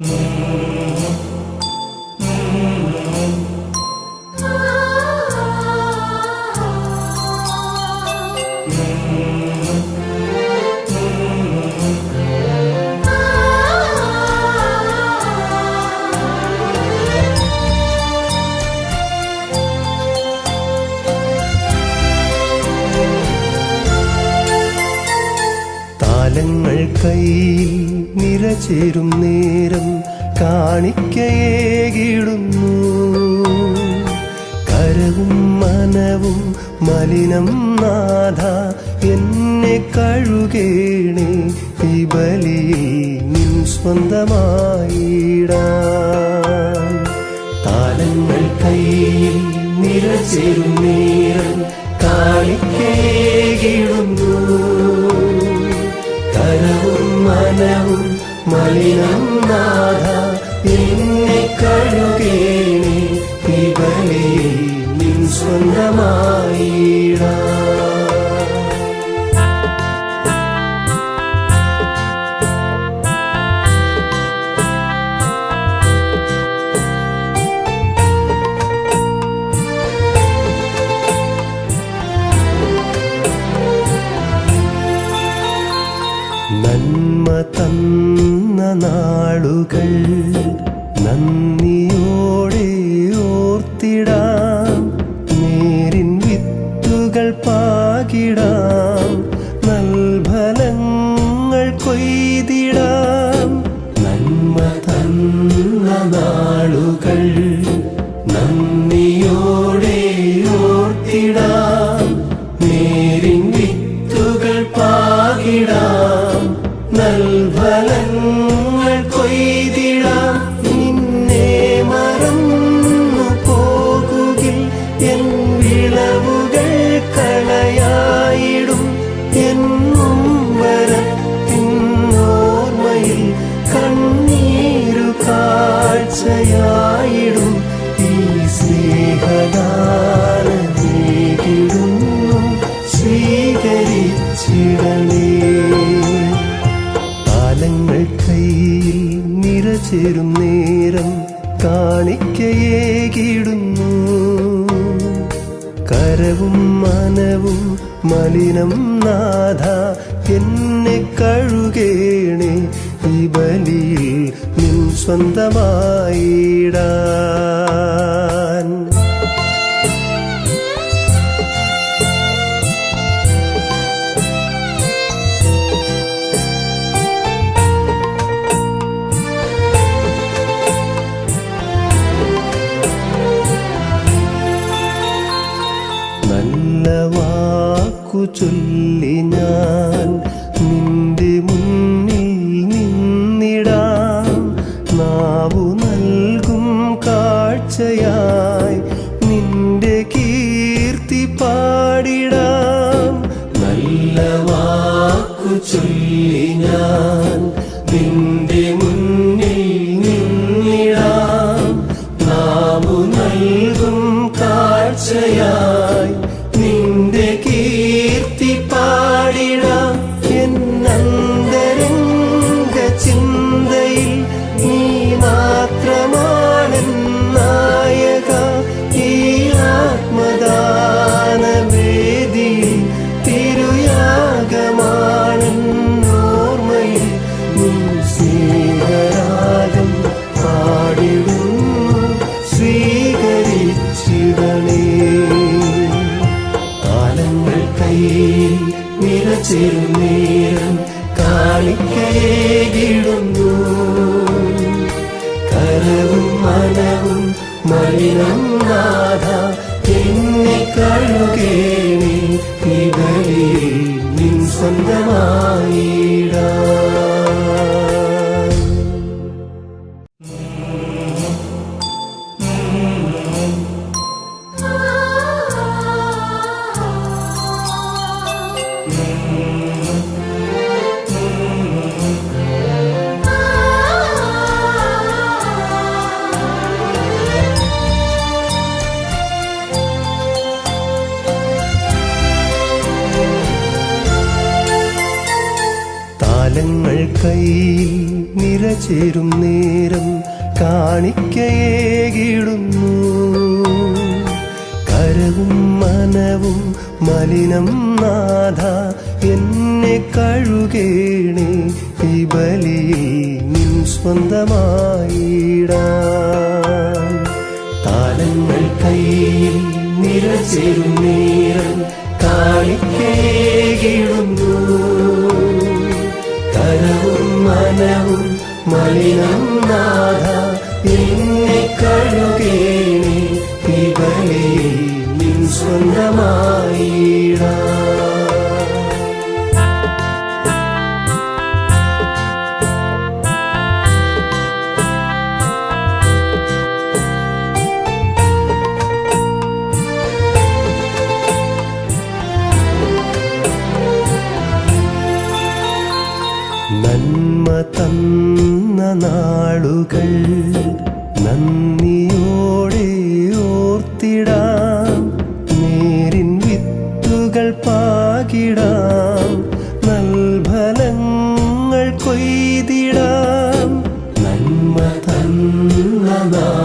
Mm-hmm. താലങ്ങൾ കയ്യിൽ നിറചേരും നേരം കാണിക്കയേകിടുന്നു കരവും മനവും മലിനം നാഥ എന്നെ കഴുകേണേ ഈ ബലിയിൽ നിൻ സ്വന്തമായിടാൻ താലങ്ങൾ കയ്യിൽ നിറചേരും നേരം മലിനം നാഥ നാളുകൾ നന്ദിയോടെ ഓർത്തിടാം. നേരിൻ വിത്തുകൾ പാകിടാം. നൽഫലങ്ങൾ കൊയ്തിടാം. നന്മ തന്ന നാളുകൾ നന്ദിയോടെ ഓർത്തിടാം. നിറചേരും നേരം കാണിക്കയേകിടുന്നു. കരവും മനവും മലിനം നാഥ എന്നെ കഴുകേണേ ഈ ബലിയിൽ നിൻ സ്വന്തമായിടാൻ ചൊല്ലി ഞാൻ നിന്റെ മുന്നിൽ നിന്നിടാം. നാവു നൽകും കാഴ്ചയായി നിന്റെ കീർത്തി പാടിടാം. നല്ല വാക്കു ചൊല്ലി ഞാൻ നിന്റെ മുന്നിൽ നിന്നിടാം. നാവു നൽകും കാഴ്ചയായി നിറച്ചേരും നേരം കാണിക്കയേകിടുന്നു കരവും മനവും മലിനം നാഥ എന്നെ കഴുകേണേ. ബലിയിൽ നിൻ സ്വന്തമായിടാ. താലങ്ങൾ നിറചേരും നേരം കാണിക്കയേകിടുന്നു കരവും മനവും മലിനം നാഥ എന്നെ കഴുകേണേ ഈ ബലിയിൽ നിൻ സ്വന്തമായിടാൻ താലങ്ങൾ കയ്യിൽ നിറചേരും നേരം കാണിക്കേകിടുന്നു മനവും മലിനം നാഥ എന്നെ കഴുകേണേ നാളുകൾ നന്ദിയോടെ ഓർത്തിടാം. നേരിൻ വിത്തുകൾ പാകിടാം. നൽഫലങ്ങൾ കൊയ്തിടാം. നന്മ തന്ന നാളുകൾ